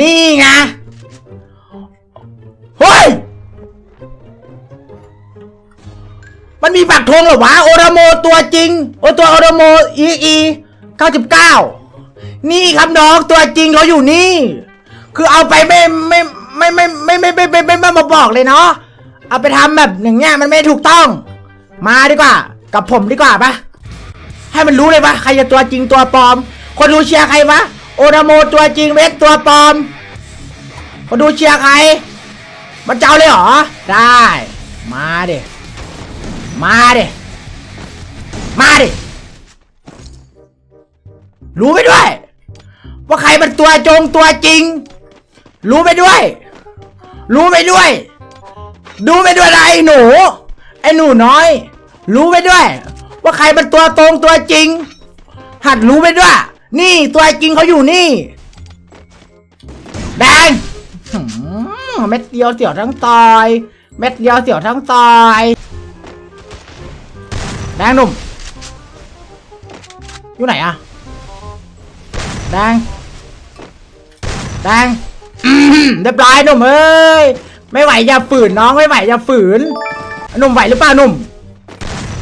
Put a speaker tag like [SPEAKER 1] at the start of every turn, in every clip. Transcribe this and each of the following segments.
[SPEAKER 1] นี่ไงเฮ้ย มันมีปักธงเหรอวะ โอราโมตัวจริง โอตัวโอราโมอีอีเก้าสิบเก้านี่ครับน้องตัวจริงเขาอยู่นี่ คือเอาไปไม่ไม่ไม่ไม่ไม่ไม่ไม่ไม่ไม่มาบอกเลยเนาะ เอาไปทำแบบอย่างเงี้ยมันไม่ถูกต้อง มาดีกว่า กับผมดีกว่าปะให้มันรู้เลยปะใครจะตัวจริงตัวปลอม คนดูเชียร์ใครวะ โอนาโมตัวจริงเวทตัวปลอมคนดูเชียร์ใครมันเจ้าเลยเหรอ ได้ มาดิ มาดิ มาดิ รู้ไปด้วย ว่าใครเป็นตัวจงตัวจริง รู้ไปด้วย รู้ไปด้วย ดูไปด้วยนะไอ้หนู ไอ้หนูน้อย รู้ไปด้วย ว่าใครเป็นตัวตรงตัวจริง หัดรู้ไปด้วย นี่ตัวจริงเขาอยู่นี่ แดงเม็ดเดียวเสียวทั้งตอย เม็ดเดียวเสียวทั้งตอย แดงหนุ่ม อยู่ไหนอะแดง แดงอื้อหือเรียบร้อยหนุ่มเอ้ย ไม่ไหวอย่าฝืนน้องไม่ไหวอย่าฝืน หนุ่มไหวหรือเปล่าหนุ่ม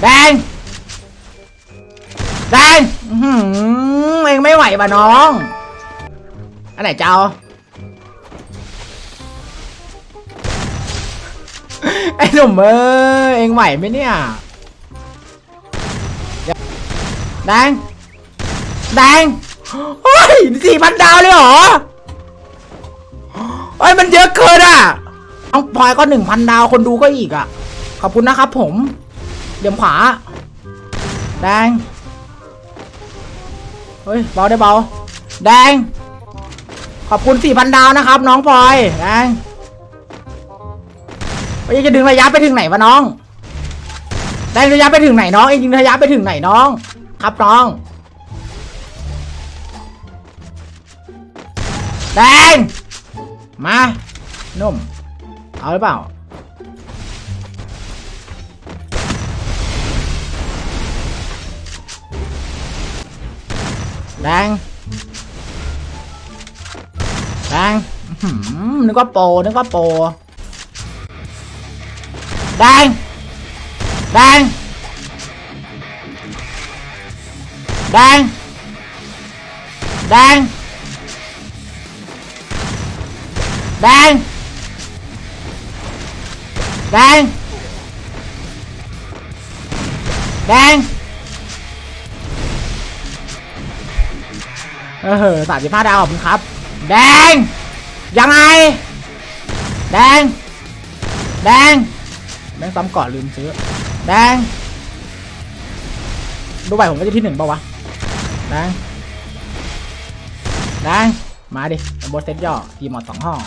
[SPEAKER 1] แดง แดงอื้อหือเองไม่ไหวป่ะน้อง อันไหนเจ้า ไอ้หนุ่มเอ้ยเองไหวไหมเนี่ย แดง แดงเฮ้ยสี่พันดาวเลยเหรอเฮ้ยมันเยอะเกินอะน้องพลอยก็หนึ่งพันดาวคนดูก็อีกอะ ขอบคุณนะครับผม เดี๋ยวขวา แดง เฮ้ยเบาได้เบา แดง ขอบคุณสี่พันดาวนะครับ น้องพลอย แดงเฮ้ยจะดึงระยะไปถึงไหนวะน้อง แดงระยะไปถึงไหนน้องเองยิงระยะไปถึงไหนน้อง ครับน้อง แดง มานุ่มเอาหรือเปล่า đang. Đang. Nó có pồ nó có pồ đang. Đang. Đang. Đang. Đang. Đang. Đang. เออสามสิบห้าดาวขอบคุณครับ แดง ยังไง แดง แดงแม่งซ้ำก่อนลืมซื้อ แดง ดูไปผมก็จะที่หนึ่งเปล่าวะ แดง แดง มาดิบอสเซตย่อ ทีมหมดสองห้อง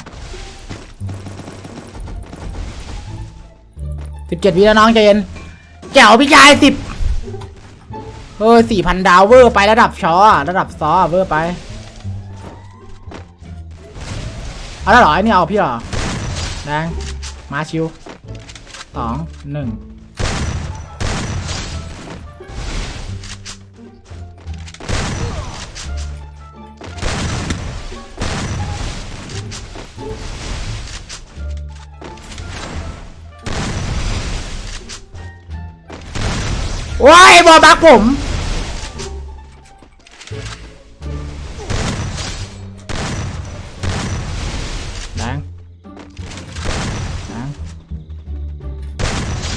[SPEAKER 1] สิบเจ็ดวิแล้วน้องใจเย็นแจ๋วพี่ชายสิบ เฮ้ยสี่พันดาวเวอร์ไประดับชอระดับซอเวอร์ไปเอาล้เหรอไอ้นี่เอาพี่เหรอแดงมาชิวสองหนึ่ง ว้ายบอบักผมนังนัง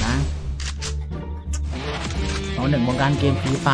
[SPEAKER 1] นังเอาหนึ่งวงการเกมฟรีไฟ